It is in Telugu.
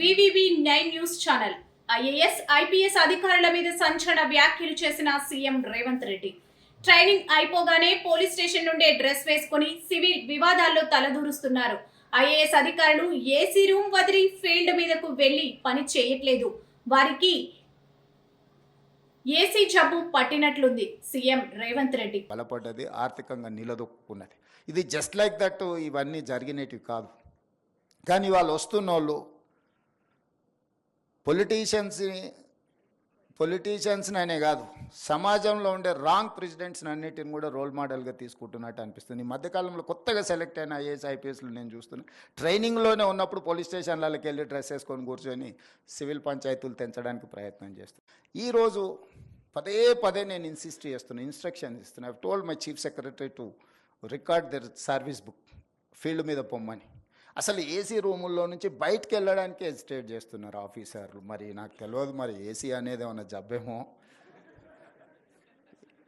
వివివి nine news channel. IAS IPS అధికారుల మీద సంచలన వ్యాఖ్యలు చేసిన సీఎం రేవంత్ రెడ్డి. ట్రైనింగ్ అయిపోగానే పోలీస్ స్టేషన్ నుండే డ్రెస్ వేసుకొని సివిల్ వివాదాల్లో తలదూరుస్తున్నారు. ఐఏఎస్ అధికారులు ఏసీ రూమ్ వదిలి ఫీల్డ్ మీదకు వెళ్ళి పని చేయట్లేదు. వారికి ఏసీ జబ్బు పట్టినట్లుంది సీఎం రేవంత్ రెడ్డి. బలపడ్డది ఆర్థికంగా నిలదొక్కున్నది. ఇది జస్ట్ లైక్ దట్ ఇవన్నీ జరిగినవి కాదు. కానీ వాళ్ళు వస్తున్న వాళ్ళు పొలిటీషియన్స్ని పొలిటీషియన్స్ని అనే కాదు సమాజంలో ఉండే రాంగ్ ప్రెసిడెంట్స్ని అన్నిటిని కూడా రోల్ మోడల్గా తీసుకుంటున్నట్టు అనిపిస్తుంది. ఈ మధ్యకాలంలో కొత్తగా సెలెక్ట్ అయిన ఐఏఎస్ ఐపీఎస్లు నేను చూస్తున్నా. ట్రైనింగ్లోనే ఉన్నప్పుడు పోలీస్ స్టేషన్లకి వెళ్ళి డ్రెస్ వేసుకొని కూర్చొని సివిల్ పంచాయతీలు తెంచడానికి ప్రయత్నం చేస్తాను ఈరోజు పదే పదే నేను ఇన్సిస్ట్ చేస్తున్నాను ఇన్స్ట్రక్షన్స్ ఇస్తున్నా. I told my chief secretary to record their service book field మీద పొమ్మని. అసలు ఏసీ రూముల్లో నుంచి బయటకు వెళ్ళడానికి హెజిటేట్ చేస్తున్నారు ఆఫీసర్లు. మరి నాకు తెలియదు మరి ఏసీ అనేది ఏమైనా జబ్బేమో.